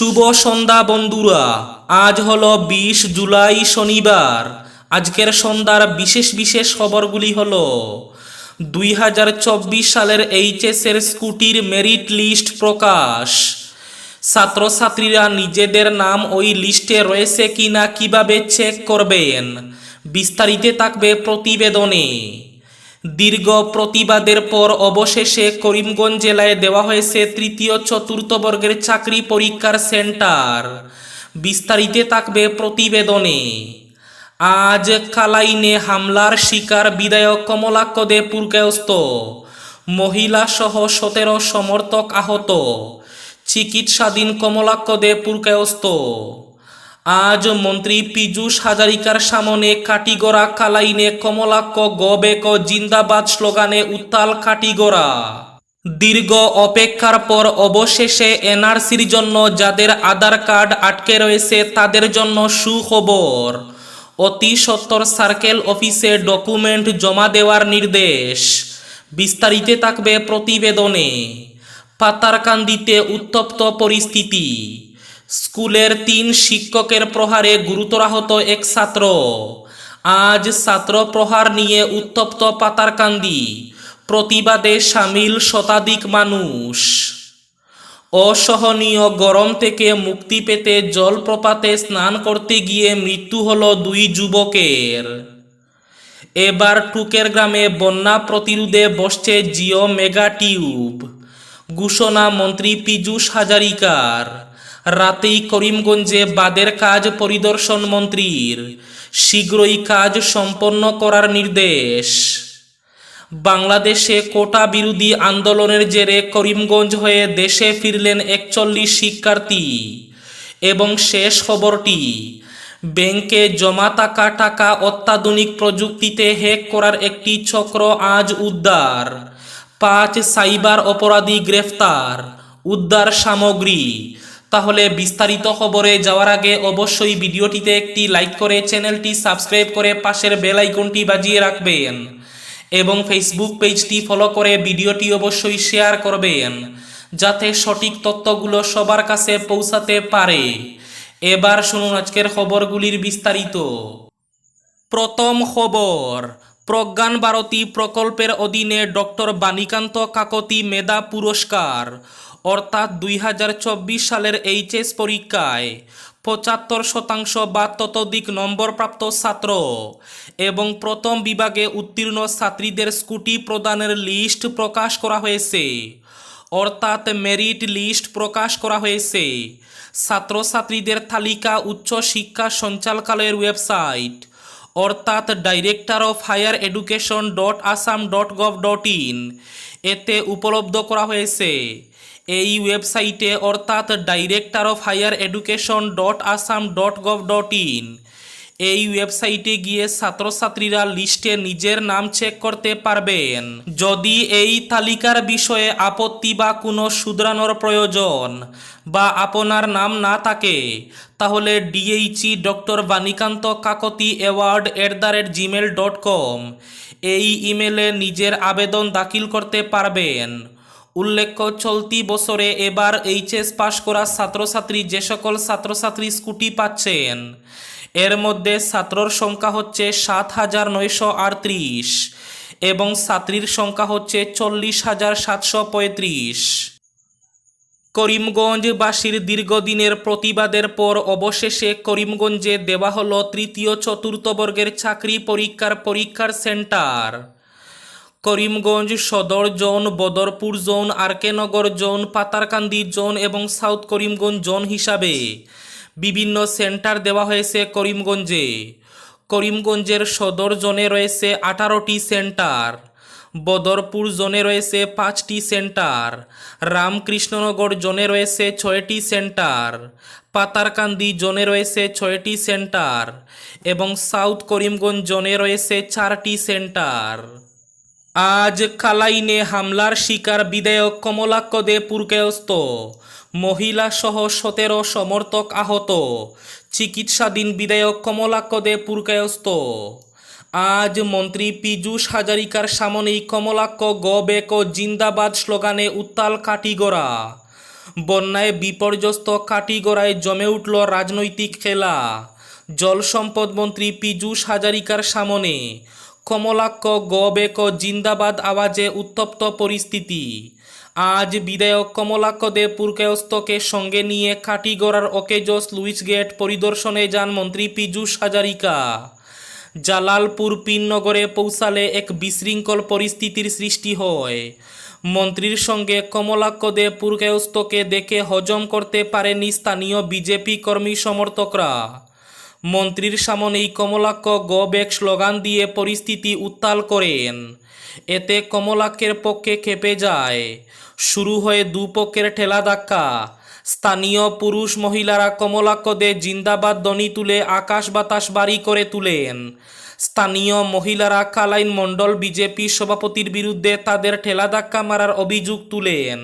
শুভ সন্ধ্যা বন্ধুরা, আজ হলো বিশ জুলাই শনিবার। আজকের সন্ধ্যার বিশেষ বিশেষ খবরগুলি হল, দুই হাজার চব্বিশ সালের এইচএস এর স্কুটির মেরিট লিস্ট প্রকাশ। ছাত্রছাত্রীরা নিজেদের নাম ওই লিস্টে রয়েছে কিনা কীভাবে চেক করবেন? বিস্তারিত থাকবে প্রতিবেদনে। দীর্ঘ প্রতিবাদের পর অবশেষে করিমগঞ্জ জেলায় দেওয়া হয়েছে তৃতীয় চতুর্থ বর্গের চাকরি পরীক্ষার সেন্টার। বিস্তারিত থাকবে প্রতিবেদনে। আজ কালাইনে হামলার শিকার বিধায়ক কমলাক্ষ দে পুরকায়স্ত মহিলা সহ সতেরো সমর্থক আহত। চিকিৎসাধীন কমলাক্ষ দে পুরকায়স্ত আজ মন্ত্রী পীযূষ হাজারিকার সামনে কাটিগড়া কালাইনে কমলাক্ষ গবেক জিন্দাবাদ স্লোগানে উত্তাল কাটিগড়া দীর্ঘ অপেক্ষার পর অবশেষে এনআরসির জন্য যাদের আধার কার্ড আটকে রয়েছে তাদের জন্য সুখবর। অতি সত্তর সার্কেল অফিসে ডকুমেন্ট জমা দেওয়ার নির্দেশ। বিস্তারিত থাকবে প্রতিবেদনে। পাতারকান্দিতে উত্তপ্ত পরিস্থিতি। স্কুলের তিন শিক্ষকের প্রহারে গুরুতর আহত এক ছাত্র। আজ ছাত্র প্রহার নিয়ে উত্তপ্ত পাতারকান্দি। প্রতিবাদে সামিল শতাধিক মানুষ। অসহনীয় গরম থেকে মুক্তি পেতে জলপ্রপাতে স্নান করতে গিয়ে মৃত্যু হলো দুই যুবকের। এবার টুকের গ্রামে বন্যা প্রতিরোধে বসছে জিও মেগা টিউব। ঘোষণা মন্ত্রী পীযূষ হাজারিকার। রাতেই করিমগঞ্জে বাদের কাজ পরিদর্শন মন্ত্রীর। শীঘ্রই কাজ সম্পন্ন করার নির্দেশ। বাংলাদেশে কোটা বিরোধী আন্দোলনের জেরে করিমগঞ্জ হয়ে দেশে ফিরলেন একচল্লিশ শিক্ষার্থী। এবং শেষ খবরটি, ব্যাংকে জমা থাকা টাকা অত্যাধুনিক প্রযুক্তিতে হ্যাক করার একটি চক্র আজ উদ্ধার। পাঁচ সাইবার অপরাধী গ্রেফতার, উদ্ধার সামগ্রী তাহলে বিস্তারিত খবরে যাওয়ার আগে অবশ্যই ভিডিওটিতে একটি লাইক করে চ্যানেলটি সাবস্ক্রাইব করে পাশের বেল আইকনটি বাজিয়ে রাখবেন এবং ফেসবুক পেজটি ফলো করে ভিডিওটি অবশ্যই শেয়ার করবেন, যাতে সঠিক তথ্যগুলো সবার কাছে পৌঁছাতে পারে। এবার শুনুন আজকের খবরগুলির বিস্তারিত। প্রথম খবর, প্রজ্ঞান ভারতী প্রকল্পের অধীনে ডক্টর বাণীকান্ত কাকতি মেধা পুরস্কার। অর্থাৎ দুই হাজার চব্বিশ সালের এইচএস পরীক্ষায় পঁচাত্তর শতাংশ বা ততোধিক নম্বরপ্রাপ্ত ছাত্র এবং প্রথম বিভাগে উত্তীর্ণ ছাত্রীদের স্কুটি প্রদানের লিস্ট প্রকাশ করা হয়েছে। অর্থাৎ মেরিট লিস্ট প্রকাশ করা হয়েছে। ছাত্রছাত্রীদের তালিকা উচ্চ শিক্ষা সঞ্চালকালয়ের ওয়েবসাইট অর্থাৎ director of higher education dot Assam dot gov dot in এতে উপলব্ধ করা হয়েছে। এই ওয়েবসাইটে অর্থাৎ director of higher education dot Assam dot gov dot in. এই ওয়েবসাইটে গিয়ে ছাত্রছাত্রীরা লিস্টে নিজের নাম চেক করতে পারবেন। যদি এই তালিকার বিষয়ে আপত্তি বা কোনো শুধরানোর প্রয়োজন বা আপনার নাম না থাকে, তাহলে DHE doctor Banikanta Kakati award at the rate Gmail dot com. এই ইমেলে নিজের আবেদন দাখিল করতে পারবেন। উল্লেখ্য, চলতি বছরে এবার এইচএস পাশ করা ছাত্রছাত্রী যে সকল ছাত্রছাত্রী স্কুটি পাচ্ছেন, এর মধ্যে ছাত্রর সংখ্যা হচ্ছে সাত হাজার নয়শো আটত্রিশ এবং ছাত্রীর সংখ্যা হচ্ছে চল্লিশ হাজার সাতশো পঁয়ত্রিশ। করিমগঞ্জবাসীর দীর্ঘদিনের প্রতিবাদের পর অবশেষে করিমগঞ্জে দেওয়া হল তৃতীয় চতুর্থ বর্গের চাকরি পরীক্ষার পরীক্ষার centre. Karimganj Sadar zone, Badarpur zone, RK Nagar zone, Patharkandi zone এবং সাউথ করিমগঞ্জ জোন হিসাবে বিভিন্ন সেন্টার দেওয়া হয়েছে করিমগঞ্জে। করিমগঞ্জের সদর জোনে রয়েছে আঠারোটি সেন্টার, বদরপুর জোনে রয়েছে পাঁচটি সেন্টার, রামকৃষ্ণনগর জোনে রয়েছে ছয়টি সেন্টার, পাতারকান্দি জোনে রয়েছে ছয়টি সেন্টার এবং সাউথ করিমগঞ্জ জোনে রয়েছে চারটি সেন্টার। আজ কালাইনে হামলার শিকার বিধায়ক কমলাক্ষ দে পুরকায়স্ত মহিলা সহ সতেরো সমর্থক আহত। চিকিৎসাধীন বিধায়ক কমলাক্ষ দে পুরকায়স্ত আজ মন্ত্রী পীযূষ হাজারিকার সামনেই কমলাক্ষ গ বেক জিন্দাবাদ স্লোগানে উত্তাল কাটিগড়া বন্যায় বিপর্যস্ত কাটিগড়ায় জমে উঠল রাজনৈতিক খেলা। জল সম্পদ মন্ত্রী পীযূষ হাজারিকার সামনে কমলাক্ষ, গবেক, জিন্দাবাদ আওয়াজে উত্তপ্ত পরিস্থিতি। আজ বিধায়ক কমলাক্ষ দে পুরকায়স্তকে সঙ্গে নিয়ে কাটিগড়ার ওকেজস লুইস গেট পরিদর্শনে যান মন্ত্রী পীযূষ হাজারিকা। জালালপুর পিননগরে পৌঁছালে এক বিশৃঙ্খল পরিস্থিতির সৃষ্টি হয়। মন্ত্রীর সঙ্গে কমলাক্ষ দে পুরকায়স্তকে দেখে হজম করতে পারেনি স্থানীয় বিজেপি কর্মী সমর্থকরা। মন্ত্রীর সামনেই কমলাক্ষ গ ব্যাক স্লোগান দিয়ে পরিস্থিতি উত্তাল করেন। এতে কমলাক্ষের পক্ষে খেপে যায়। শুরু হয়ে দুপক্ষের ঠেলা ধাক্কা। স্থানীয় পুরুষ মহিলারা কমলাক্ষদে জিন্দাবাদ ধ্বনি তুলে আকাশ বাতাস বাড়ি করে তুলেন। স্থানীয় মহিলারা কালাইন মণ্ডল বিজেপি সভাপতির বিরুদ্ধে তাদের ঠেলা ধাক্কা মারার অভিযোগ তুলেন।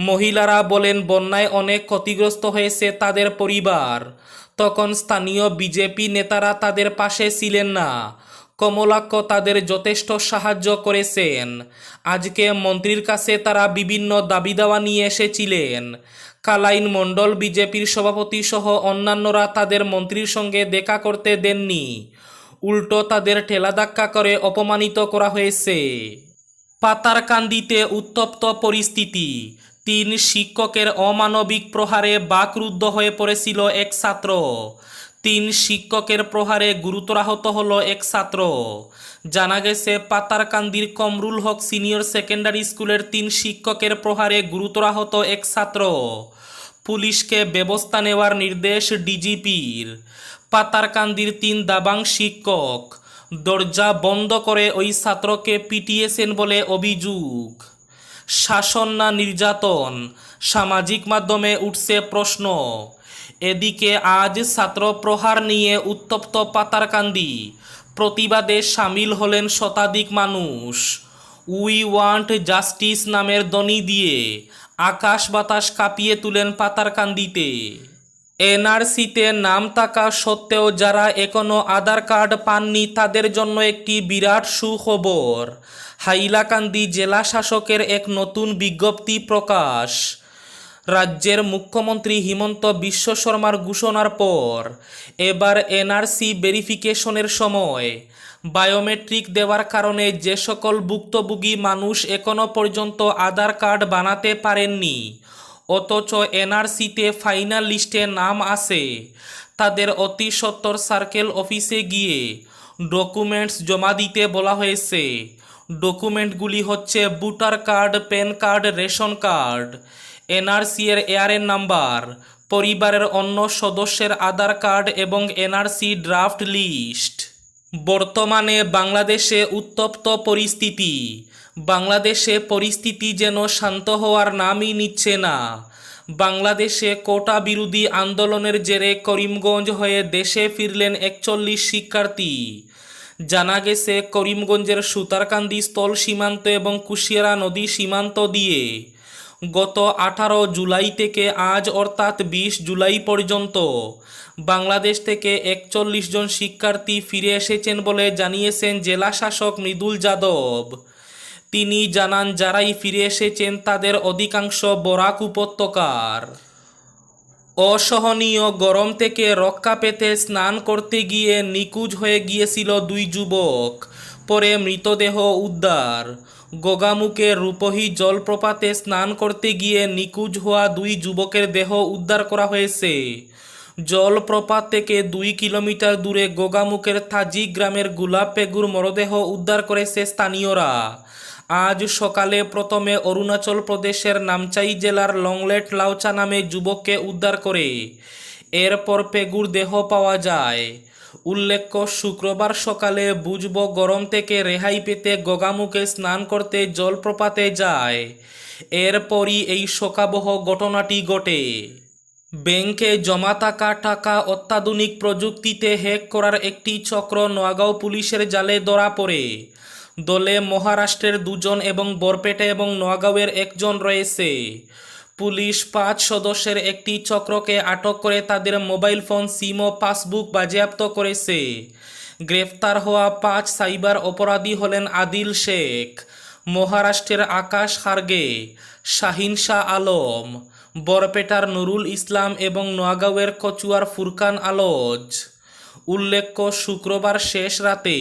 মহিলারা বলেন, বন্যায় অনেক ক্ষতিগ্রস্ত হয়েছে তাদের পরিবার। তখন স্থানীয় বিজেপি নেতারা তাদের পাশে ছিলেন না। কমলাক্ষ তাদের যথেষ্ট সাহায্য করেছেন। আজকে মন্ত্রীর কাছে তারা বিভিন্ন দাবি দাওয়া নিয়ে এসেছিলেন। কালাইন মণ্ডল বিজেপির সভাপতি সহ অন্যান্যরা তাদের মন্ত্রীর সঙ্গে দেখা করতে দেননি। উল্টো তাদের ঠেলা ঠেলাধাক্কা করে অপমানিত করা হয়েছে। পাতারকান্দিতে উত্তপ্ত পরিস্থিতি। তিন শিক্ষকের অমানবিক প্রহারে বাকরুদ্ধ হয়ে পড়েছিল এক ছাত্র। তিন শিক্ষকের প্রহারে গুরুতর আহত হল এক ছাত্র। জানা গেছে, পাতারকান্দির কমরুল হক সিনিয়র সেকেন্ডারি স্কুলের তিন শিক্ষকের প্রহারে গুরুতর আহত এক ছাত্র। পুলিশকে ব্যবস্থা নেওয়ার নির্দেশ ডিজিপির। পাতারকান্দির তিন দাবাং শিক্ষক। দরজা বন্ধ করে ওই ছাত্রকে পিটিয়েছেন বলে অভিযোগ। শাসন না নির্যাতন? সামাজিক মাধ্যমে উঠছে প্রশ্ন। এদিকে আজ ছাত্র প্রহার নিয়ে উত্তপ্ত পাতারকান্দি। প্রতিবাদে সামিল হলেন শতাধিক মানুষ। উই ওয়ান্ট জাস্টিস নামের ধ্বনি দিয়ে আকাশ বাতাস কাঁপিয়ে তুলেন পাতারকান্দিতে। এনআরসিতে নাম থাকা সত্ত্বেও যারা এখনও আধার কার্ড পাননি তাদের জন্য একটি বিরাট সুখবর। হাইলাকান্দি জেলা শাসকের এক নতুন বিজ্ঞপ্তি প্রকাশ। রাজ্যের মুখ্যমন্ত্রী হিমন্ত বিশ্ব শর্মার ঘোষণার পর এবার এনআরসি ভেরিফিকেশনের সময়। বায়োমেট্রিক দেওয়ার কারণে যে সকল ভুক্তভোগী মানুষ এখনও পর্যন্ত আধার কার্ড বানাতে পারেননি, অথচ এনআরসিতে ফাইনাল লিস্টে নাম আছে। তাদের অতি সত্তর সার্কেল অফিসে গিয়ে ডকুমেন্টস জমা দিতে বলা হয়েছে। ডকুমেন্টগুলি হচ্ছে voter card, pan card, ration card, NRC এর এআরএন নাম্বার, পরিবারের অন্য সদস্যের আধার কার্ড এবং এনআরসি ড্রাফট লিস্ট। বর্তমানে বাংলাদেশে উত্তপ্ত পরিস্থিতি। বাংলাদেশে পরিস্থিতি যেন শান্ত হওয়ার নামই নিচ্ছে না। বাংলাদেশে কোটা বিরোধী আন্দোলনের জেরে করিমগঞ্জ হয়ে দেশে ফিরলেন একচল্লিশ শিক্ষার্থী। জানা গেছে, করিমগঞ্জের সুতারকান্দি স্থল সীমান্ত এবং কুশিয়ারা নদী সীমান্ত দিয়ে গত আঠারো জুলাই থেকে আজ অর্থাৎ বিশ জুলাই পর্যন্ত বাংলাদেশ থেকে একচল্লিশ জন শিক্ষার্থী ফিরে এসেছেন বলে জানিয়েছেন জেলা শাসক মৃদুল যাদব। তিনি জানান, যারাই ফিরে এসেছেন তাদের অধিকাংশ বরাক উপত্যকার। অসহনীয় গরম থেকে রক্ষা পেতে স্নান করতে গিয়ে নিখোঁজ হয়ে গিয়েছিল দুই যুবক। পরে মৃতদেহ উদ্ধার। গোগামুখে রূপহী জলপ্রপাতে স্নান করতে গিয়ে নিকুজ হওয়া দুই যুবকের দেহ উদ্ধার করা হয়েছে। জলপ্রপাত থেকে দুই কিলোমিটার দূরে গোগামুখের থাজি গ্রামের গুলাব পেগুর মরদেহ উদ্ধার করেছে স্থানীয়রা। আজ সকালে প্রথমে অরুণাচল প্রদেশের নামচাই জেলার লংলেট লাউচা নামে যুবককে উদ্ধার করে। এরপর পেগুর দেহ পাওয়া যায়। উল্লেখ্য, শুক্রবার সকালে বুঝব গরম থেকে রেহাই পেতে গগামুখে স্নান করতে জলপ্রপাতে যায়। এরপরই এই শোকাবহ ঘটনাটি ঘটে। ব্যাংকে জমা থাকা টাকা অত্যাধুনিক প্রযুক্তিতে হ্যাক করার একটি চক্র নোয়াগাঁও পুলিশের জালে ধরা পড়ে। দলে মহারাষ্ট্রের দুজন এবং বরপেটা এবং নোয়াগাঁওয়ের একজন রয়েছে। পুলিশ পাঁচ সদস্যের একটি চক্রকে আটক করে তাদের মোবাইল ফোন, সিম ও পাসবুক বাজেয়াপ্ত করেছে। গ্রেফতার হওয়া পাঁচ সাইবার অপরাধী হলেন আদিল শেখ, মহারাষ্ট্রের আকাশ হার্গে শাহিন শাহ আলম, বরপেটার নুরুল ইসলাম এবং নোয়াগাঁওয়ের কচুয়ার ফুরকান আলোচ উল্লেখ্য, শুক্রবার শেষ রাতে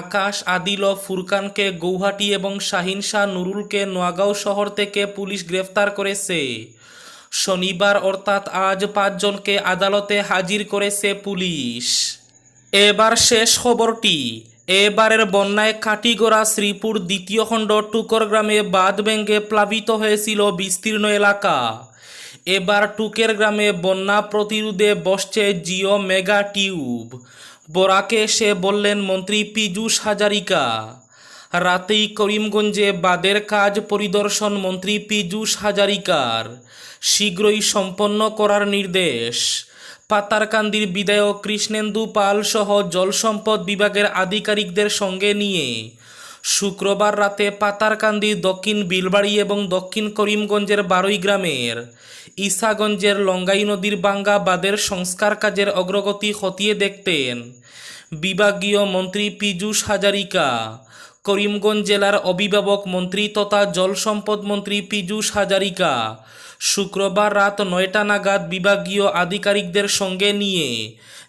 আকাশ আদিল ফুরকানকে গৌহাটি এবং শাহিন শাহ নুরুলকে নোয়াগাঁও শহর থেকে পুলিশ গ্রেফতার করেছে। শনিবার অর্থাৎ আজ পাঁচজনকে আদালতে হাজির করেছে পুলিশ। এবার শেষ খবরটি, এবারের বন্যায় কাটিগড়া শ্রীপুর দ্বিতীয় খণ্ড টুকর গ্রামে বাঁধ ভেঙে প্লাবিত হয়েছিল বিস্তীর্ণ এলাকা। এবার টুকের গ্রামে বন্যা প্রতিরোধে বসছে জিও মেগা টিউব। বরাকে এসে বললেন মন্ত্রী পীযূষ হাজারিকা। রাতেই করিমগঞ্জে বাদের কাজ পরিদর্শন মন্ত্রী পীযূষ হাজারিকার। শীঘ্রই সম্পন্ন করার নির্দেশ। পাতারকান্দির বিধায়ক কৃষ্ণেন্দু পাল সহ জলসম্পদ বিভাগের আধিকারিকদের সঙ্গে নিয়ে শুক্রবার রাতে পাতারকান্দি, দক্ষিণ বিলবাড়ি এবং দক্ষিণ করিমগঞ্জের বারুই গ্রামের ঈসাগঞ্জের লঙ্গাই নদীর বাঙ্গা বাঁধের সংস্কার কাজের অগ্রগতি খতিয়ে দেখতেন বিভাগীয় মন্ত্রী পীযূষ হাজারিকা। করিমগঞ্জ জেলার অভিভাবক মন্ত্রী তথা জলসম্পদ মন্ত্রী পীযূষ হাজারিকা। শুক্রবার রাত নয়টা নাগাদ বিভাগীয় আধিকারিকদের সঙ্গে নিয়ে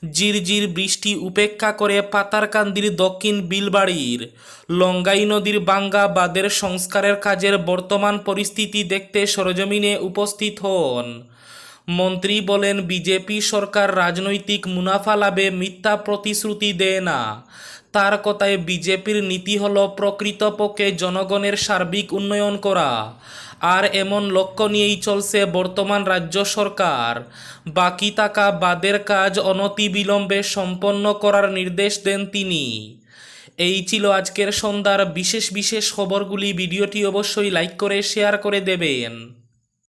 জিরজির বৃষ্টি উপেক্ষা করে পাতারকান্দির দক্ষিণ বিলবাড়ির লঙ্গাই নদীর বাঙ্গা বাঁধের সংস্কারের কাজের বর্তমান পরিস্থিতি দেখতে সরজমিনে উপস্থিত হন। মন্ত্রী বলেন, বিজেপি সরকার রাজনৈতিক মুনাফা লাভে মিথ্যা প্রতিশ্রুতি দেয় না। তার কথায় বিজেপির নীতি হল প্রকৃতপক্ষে জনগণের সার্বিক উন্নয়ন করা। আর এমন লক্ষ্য নিয়েই চলছে বর্তমান রাজ্য সরকার। বাকি থাকা বাদের কাজ অনতিবিলম্বে সম্পন্ন করার নির্দেশ দেন তিনি। এই ছিল আজকের সন্ধ্যার বিশেষ বিশেষ খবরগুলি। ভিডিওটি অবশ্যই লাইক করে, শেয়ার করে দেবেন।